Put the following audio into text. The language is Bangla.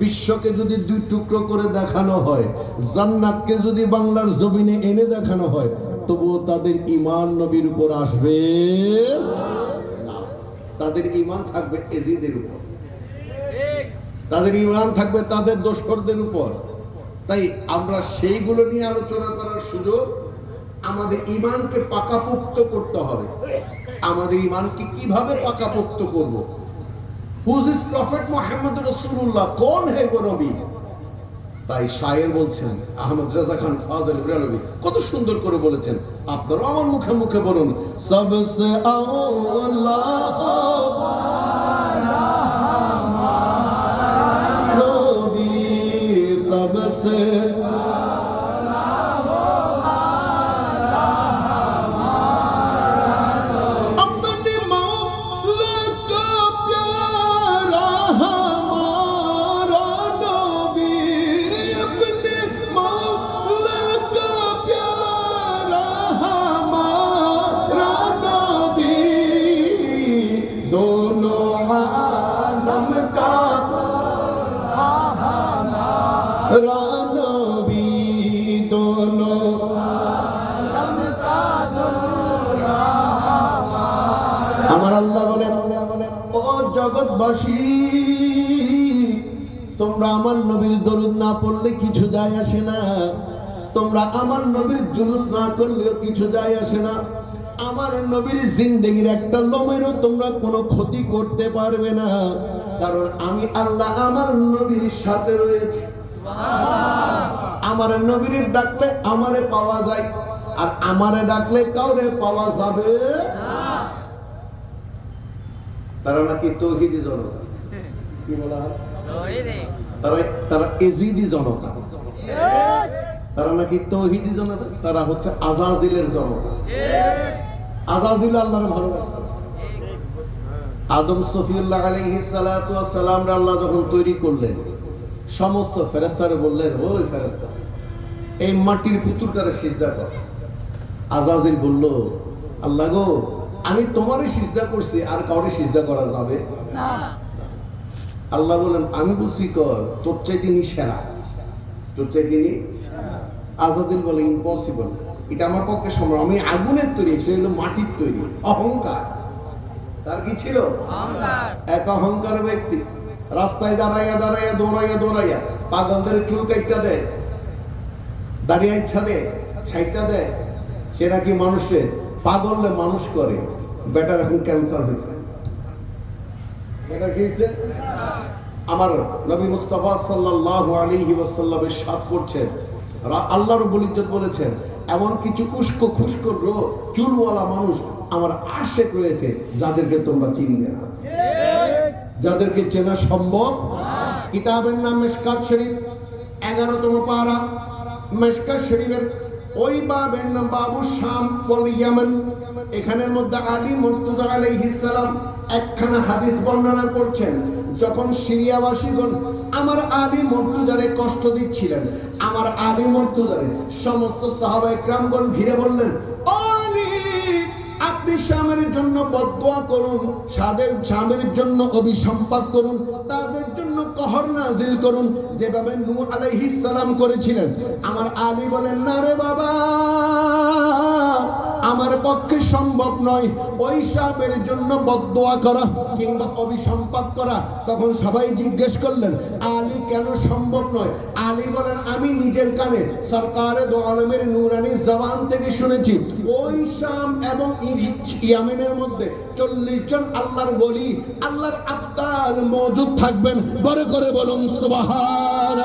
বিশ্বকে যদি দুই টুকরো করে দেখানো হয়, জান্নাতকে যদি বাংলার জমিনে এনে দেখানো হয়, তবুও তাদের ইমান নবীর উপর আসবে তাদের ইমান থাকবে এজিদের উপর। তাদের ইমান থাকবে তাদের দোসরদের উপর। তাই আমরা সেইগুলো নিয়ে আলোচনা করার সুযোগ, আমাদের ইমানকে পাকাপোক্ত করতে হবে। আমাদের ইমানকে কীভাবে পাকাপোক্ত করব? হুজ ইজ প্রফেট মোহাম্মদ রসুল্লাহ কোন হে তাই শায়ের বলছেন, আহমদ রাজা খান, ফাজল কত সুন্দর করে বলেছেন। আপনারা আমার মুখে মুখে বলুন, সবসে রানবী দোনো আমার আল্লাহ বলে ও জগৎবাসী, তোমরা আমার নবীর দরুদ না পড়লে কিছু যায় আসে না। তোমরা আমার নবীর জুলুস না করলেও কিছু যায় আসে না। আমার নবীর জিন্দগির একটা লোমেরও তোমরা কোনো ক্ষতি করতে পারবে না। কারণ আমি আল্লাহ আমার নবীর সাথে রয়েছে। আমার নবীর ডাকলে আমারে পাওয়া যায়, আর আমারে ডাকলে কাউরে পাওয়া যাবে তারা নাকি তৌহিদি জনতা। কি বলা হয়? তারা তারা এজিদি জনতা। তারা নাকি তৌহিদি জনতা? তারা হচ্ছে আজাজিলের জনতা। আজাজিল আল্লাহর ভালোবাসা। আদম সফিউল্লাহ সালাম আল্লাহ যখন তৈরি করলেন সমস্ত ফেরেশতারে বললেন ওই ফেরেশতা এই মাটির পুতুলটারে সিজদা কর। আজাজিল বলল আল্লাহ গো আমি তোমারই সিজদা করছি আর কাউরে সিজদা করা যাবে? আল্লাহ বলেন আমি বলছি কর তোর চাই তিনি সেরা। তোর চাই তিনি আজাদিল বলে ইম্পসিবল এটা আমার পক্ষে সম্ভব আমি আগুনের তৈরি সে হলো মাটির তৈরি অহংকার। তার কি ছিল? এক অহংকার ব্যক্তি রাস্তায় দাঁড়াইয়া দাঁড়াইয়া, দৌড়াইয়া দৌড়াইয়া পাগলদের চুল কাইটটা দেয়, দাঁড়িয়ে ইচ্ছা দেয়, সাইডটা দেয়। সে নাকি মানুষের পাগললে মানুষ করে। বেটার এখন ক্যান্সার হয়েছে। আমার নবী মুস্তাফা ওয়াসাল্লামের সাথ করছেন। বলেছেন, এমন কিছু উস্কো খুস্কো রো চুলওয়ালা মানুষ আমার আশেক রয়েছে, যাদেরকে তোমরা চিনবে না। যাদেরকে চেনা সম্ভব। কিতাবের নাম মেশকাত শরীফ, এগারোতম পারা। মেশকাত শরীফের ওই বাবের নাম বাবু শাম ইয়ামান। এখানের মধ্যে আলী মুর্তুজা আলাইহিস সালাম একখানা হাদিস বর্ণনা করছেন। যখন সিরিয়াবাসীগণ আমার আলী মর্তুজারে কষ্ট দিচ্ছিলেন, আমার আলী মর্তুজারে সমস্ত সাহাবা একরামগণ ঘিরে বললেন, "ও আপনি স্বামীর জন্য বদয়া করুন সাদের স্বামীর জন্য অভিসম্পাদ করুন, তাদের জন্য কহর নাজিল করুন, যেভাবে নূ আলাইহিস সালাম করেছিলেন। আমার আলী বলেন, না রে বাবা। আমার পক্ষে সম্ভব নয়। ওই সাহেবের জন্য বদোয়া করা কিংবা অভিসম্পাদ করা। তখন সবাই জিজ্ঞেস করলেন, আলী কেন সম্ভব নয়? আলী বলেন, আমি নিজের কানে সরকারে দো আলমের নুরানি জবান থেকে শুনেছি। ওই শাম এবং ইয়ামেনের মধ্যে চল্লিশ জন আল্লাহর বলি আল্লাহর আত্মার মজুদ থাকবেন। বড় করে বলুন সুবাহান